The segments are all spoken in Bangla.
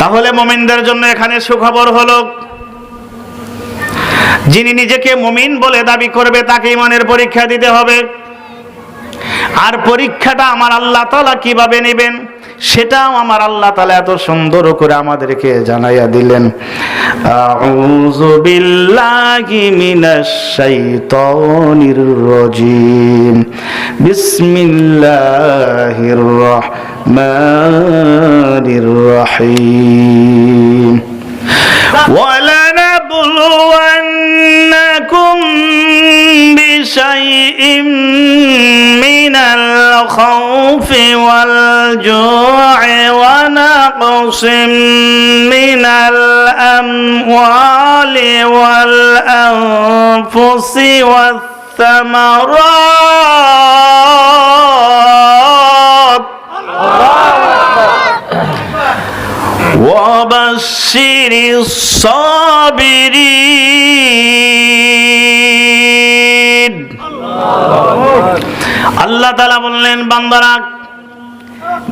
তাহলে মোমিনদের জন্য এখানে সুখবর হলো, যিনি নিজেকে মুমিন বলে দাবি করবে তাকে ইমানের পরীক্ষা দিতে হবে। আর পরীক্ষাটা আমার আল্লাহ তালা কীভাবে নেবেন? সেটাও আমার আল্লাহ তালা এত সুন্দর করে আমাদেরকে জানাইয়া দিলেন। আউযু ওয়ালা بشيء من الخوف والجوع ونقص من الأموال والأنفس والثمرات. وبشر الصابرين. আল্লাহ তালা বললেন, বান্দারা,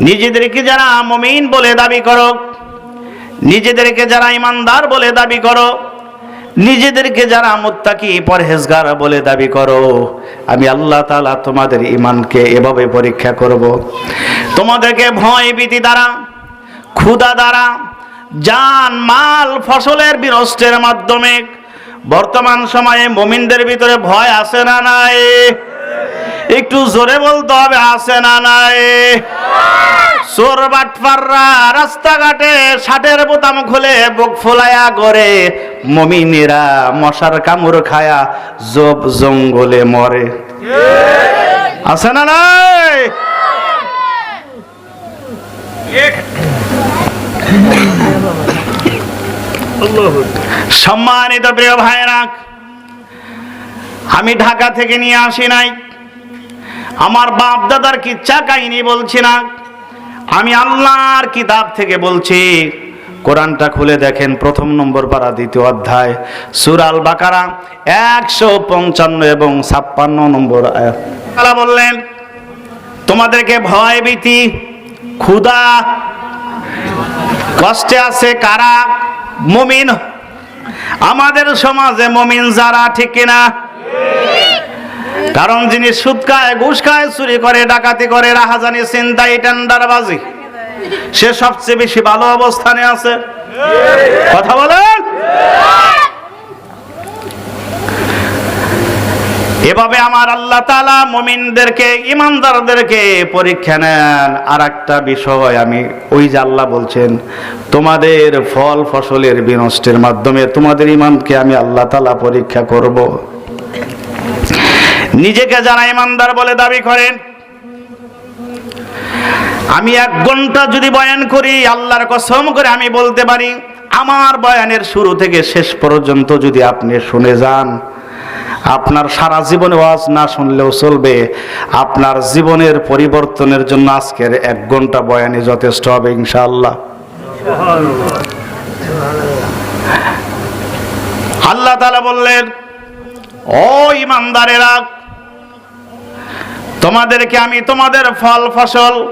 নিজেদেরকে যারা মমিন বলে দাবি করো, নিজেদেরকে যারা ইমানদার বলে দাবি করো, নিজেদেরকে যারা মুত্তাকি পরহেজগার বলে দাবি করো, আমি আল্লাহ তাআলা তোমাদের ইমানকে এভাবে পরীক্ষা করব। তোমাদেরকে ভয় ভীতি দ্বারা ক্ষুদা দ্বারা যান মাল ফসলের বিনষ্টের মাধ্যমে বর্তমান সময়ে মমিনদের ভিতরে ভয় আছে না নাই? একটু জোরে বলতে হবে, আছে না নাই? চোর বাটপাররা রাস্তাঘাটে ষাটের বোতাম খুলে বুক ফোলায়া করে, মমিনেরা মশার কামড় খায়া জব জঙ্গলে মরে। আছে না নাই? সম্মানিত প্রিয় ভাইরা আমি ঢাকা থেকে নিয়ে আসি নাই। আমার বাপ দাদার কিচ্ছা কাহিনী বলছি না। আমি আল্লাহর কিতাব থেকে বলছি, কোরআনটা খুলে দেখেন, প্রথম নম্বর পারা, দ্বিতীয় অধ্যায় সুরাল বাকারা একশো পঞ্চান্ন এবং ছাপ্পান্ন নম্বর আয়াত। বললেন, তোমাদেরকে ভয় ভীতি, ক্ষুধা, কষ্টে আছে কারা? মুমিন। আমাদের সমাজে মমিন যারা, ঠিক কিনা? কারণ যিনি সুদ খায়, ঘুষ খায়, চুরি করে, ডাকাতি করে, রাহাজানি চিন্তাই টেন্ডারবাজি, সে সবচেয়ে বেশি ভালো অবস্থানে আছে। কথা বলেন? এভাবে আমার আল্লাহ তালা মমিনদেরকে ইমানদারদেরকে পরীক্ষা নেন। আর একটা বিষয় আমি, ওই যে আল্লাহ বলছেন, তোমাদের ফল ফসলের বিনষ্টের মাধ্যমে তোমাদের ইমানকে আমি আল্লাহ তালা পরীক্ষা করব। নিজেকে যারা ইমানদার বলে দাবি করেন, আমি এক ঘণ্টা যদি বয়ান করি, আল্লাহর কসম করে আমি বলতে পারি, আমার বয়ানের শুরু থেকে শেষ পর্যন্ত যদি আপনি শুনে যান আপনার সারা জীবনে ওয়াজ না শুনলেও চলবে। আপনার জীবনের পরিবর্তনের জন্য আজকের এক ঘণ্টা বয়ানে যথেষ্ট হবে, ইনশাআল্লাহ। আল্লাহ তাআলা বললেন, ও ইমানদারেরা তোমাদেরকে আমি তোমাদের ফল, ফসল,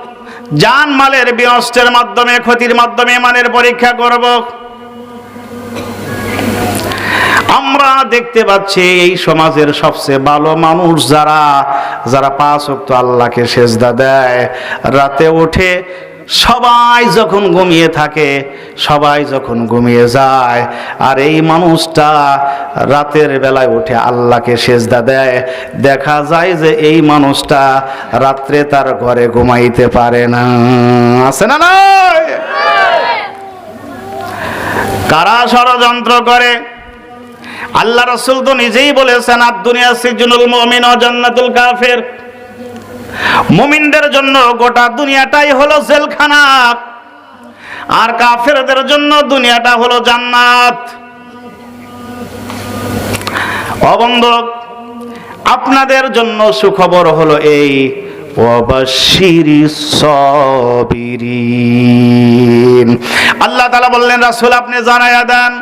জান, মালের বিনষ্টের মাধ্যমে, ক্ষতির মাধ্যমে, মানের পরীক্ষা করব। দেখতে পাচ্ছি, এই সমাজের সবচেয়ে ভালো মানুষ যারা যারা পাঁচ অক্ত আল্লাহকে সেজদা দেয়, রাতে উঠে সবাই যখন ঘুমিয়ে থাকে, সবাই যখন ঘুমিয়ে যায়, আর এই মানুষটা রাতের বেলায় উঠে আল্লাহকে সেজদা দেয়। দেখা যায় যে এই মানুষটা রাত্রে তার ঘরে ঘুমাইতে পারে না। আছে না নয় কারা ষড়যন্ত্র করে? আল্লাহ রসুল তো নিজেই বলেছেন আর দুনিয়া সিজনুল মমিন জান্নাতুল কাফের। মুমিনদের জন্য গোটা দুনিয়াটাই হলো জেলখানা, আর কাফেরদের জন্য দুনিয়াটা হলো জান্নাত। অবন্ধক, আপনাদের জন্য সুখবর হলো এই আল্লাহ তালা বললেন, রাসুল আপনি জানায়া দেন,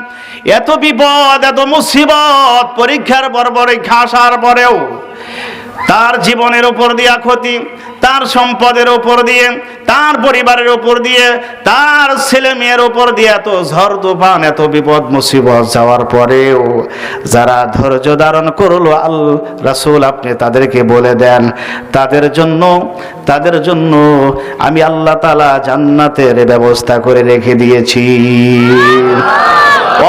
এত বিপদ, এত মুসিবত, পরীক্ষার পর পরীক্ষা আসার পরেও তার জীবনের উপর দিয়া ক্ষতি তার সম্পদের ওপর দিয়ে, তার পরিবারের ওপর দিয়ে, তার ছেলে মেয়ের ওপর দিয়ে এত ঝড় তুফান, এত বিপদ মুসিবত যাওয়ার পরেও যারা ধৈর্য ধারণ করল, আল রাসুল আপনি তাদেরকে বলে দেন, তাদের জন্য তাদের জন্য আমি আল্লাহ তালা জান্নাতের ব্যবস্থা করে রেখে দিয়েছি।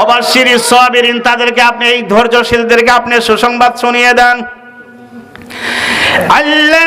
অবশ্যই সবিরিন, তাদেরকে আপনি, এই ধৈর্যশীলদেরকে আপনি সুসংবাদ শুনিয়ে দেন। আল্লাহ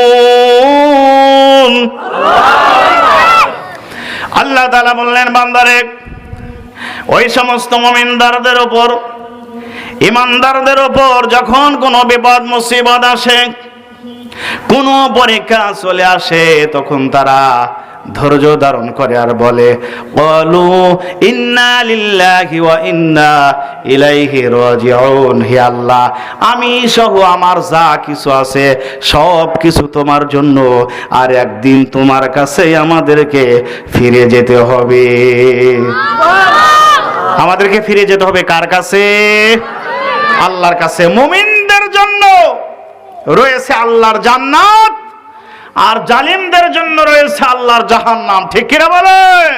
আল্লাহ তালা বললেন, বান্দারে, ওই সমস্ত মমিনদারদের ওপর, ইমানদারদের ওপর যখন কোনো বিপদ, মুসিবত আসে, কোনো পরীক্ষা চলে আসে, তখন তারা ধৈর্য ধারণ করে আর বলে বলু ইন্না লিল্লাহি ওয়া ইন্না ইলাইহি রাজিউন হে আল্লাহ আমি সহ আমার যা কিছু আছে সব কিছু তোমার জন্য আর একদিন তোমার কাছে আমাদেরকে ফিরে যেতে হবে। আমাদেরকে ফিরে যেতে হবে কার কাছে? আল্লাহর কাছে। মুমিনদের জন্য রয়েছে আল্লাহর জান্নাত। আর জালিমদের জন্য রয়েছে আল্লাহর জাহান নাম ঠিক কিনা বলেন?